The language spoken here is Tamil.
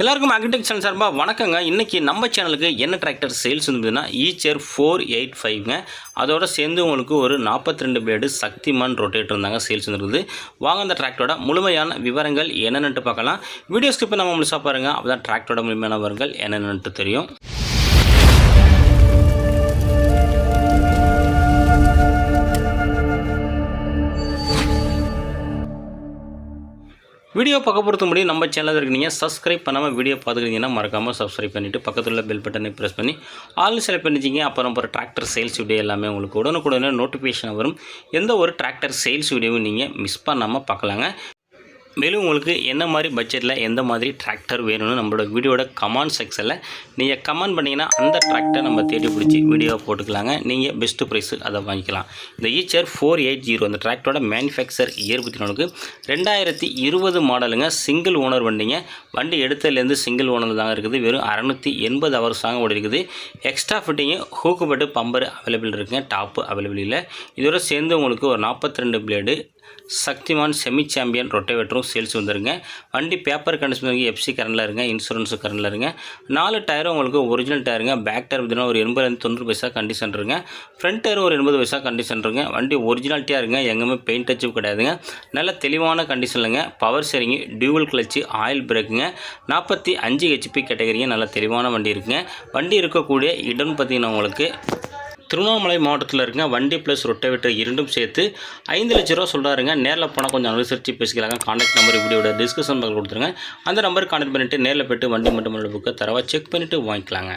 எல்லாருக்கும் அக்ரிடெக் சேனல் சார்பாக வணக்கங்க. இன்றைக்கி நம்ம சேனலுக்கு என்ன டிராக்டர் சேல்ஸ் இருந்ததுன்னா ஈச்சர் ஃபோர் எயிட் ஃபைவ்ங்க அதோட சேர்ந்து உங்களுக்கு ஒரு நாற்பத்தி ரெண்டு பிளேடு சக்திமான் ரொட்டேட்டர் இருந்தாங்க சேல்ஸ் இருந்தது வாங்க அந்த டிராக்டரோட முழுமையான விவரங்கள் என்னென்னட்டு பார்க்கலாம். வீடியோ இப்போ நம்ம முழுசாக பாருங்கள் அப்போ தான் டிராக்டரோட முழுமையான விவரங்கள் என்னென்னட்டு தெரியும். வீடியோ பார்க்க பொறுத்த முடியும் நம்ம சேனலில் இருக்கீங்க சப்ஸ்கிரைப் பண்ணாமல் வீடியோ பார்த்துக்கிறீங்கன்னா மறக்காமல் சப்ஸ்கிரைப் பண்ணிவிட்டு பக்கத்தில் உள்ள பெல் பட்டனை ப்ரெஸ் பண்ணி ஆல் செலக்ட் பண்ணிச்சிங்க அப்புறம் அப்புறம் டிராக்டர் சேல்ஸ் வீடியோ எல்லாமே உங்களுக்கு உடனுக்குடனே நோட்டிஃபிகேஷன் வரும். எந்த ஒரு டிராக்டர் சேல்ஸ் வீடியோவும் நீங்கள் மிஸ் பண்ணாமல் பார்க்கலாங்க. மேலும் உங்களுக்கு என்ன மாதிரி பட்ஜெட்டில் எந்த மாதிரி டிராக்டர் வேணும்னு நம்மளோட வீடியோட கமெண்ட் செக்ஷனில் நீங்கள் கமெண்ட் பண்ணிங்கன்னா அந்த டிராக்டர் நம்ம தேடி பிடிச்சி வீடியோ போட்டுக்கலாங்க. நீங்கள் பெஸ்ட்டு ப்ரைஸு அதை வாங்கிக்கலாம். இந்த ஈச்சர் ஃபோர் எயிட் ஜீரோ அந்த டிராக்டரோட மேனுஃபேக்சர் இயர் பற்றி நமக்கு ரெண்டாயிரத்தி இருபது மாடலுங்க சிங்கிள் ஓனர் வண்டிங்க. வண்டி எடுத்ததுலேருந்து சிங்கிள் ஓனர் தாங்க இருக்குது. வெறும் அறநூற்றி எண்பது ஹவர்ஸ் தாங்க ஓடி இருக்குது. எக்ஸ்ட்ரா ஃபிட்டிங்கு ஹூக்குப்பட்டு பம்பர் அவைலபிள் இருக்குங்க. டாப்பு அவைலபிள் இல்லை. இதோட சேர்ந்து உங்களுக்கு ஒரு நாற்பத்தி ரெண்டு பிளேடு சக்திமான் செமி சாம்பியன் ரொட்டேவேட்டரும் சேல்ஸ் வந்துருங்க. வண்டி பேப்பர் கண்டிஷன் இருக்குது எஃப்சி கரண்டில் இருங்க. இன்சூரன்ஸு கரண்டில் இருங்க. நாலு டயரும் உங்களுக்கு ஒரிஜினல் டயருங்க பேக் டயர் பார்த்தீங்கன்னா ஒரு எண்பதுலேருந்து தொண்ணூறு பைசா கண்டிஷன் இருங்க. ஃப்ரண்ட் டயரும் ஒரு எண்பது பைசா கண்டிஷன் இருங்க. வண்டி ஒரிஜினாலிட்டியாக இருங்க. எங்கேயுமே பெயிண்ட் டச்சும் கிடையாதுங்க. நல்ல தெளிவான கண்டிஷனில்ங்க பவர் சரிங்க டியூவல் கிளச்சு ஆயில் பிரேக்குங்க நாற்பத்தி அஞ்சு ஹெச்பி கேட்டகரிங்க நல்ல தெளிவான வண்டி இருக்குங்க. வண்டி இருக்கக்கூடிய இடம் பார்த்தீங்கன்னா உங்களுக்கு திருவண்ணாமலை மாவட்டத்தில் இருக்க வண்டி ப்ளஸ் ரொட்டவேட்டர் இரண்டும் சேர்த்து ஐந்து லட்ச ரூபா சொல்கிறாருங்க நேரில் போனால் கொஞ்சம் அனுசரித்து பேசிக்கலாங்க. கான்டாக்ட் நம்பர் வீடியோட டிஸ்கிரிப்ஷன் கொடுத்துருங்க. அந்த நம்பருக்கு கான்டாக்ட் பண்ணிவிட்டு நேரில் போய்ட்டு வண்டி மட்டும் புக்கை தரவா செக் பண்ணிவிட்டு வாங்கிக்கலாங்க.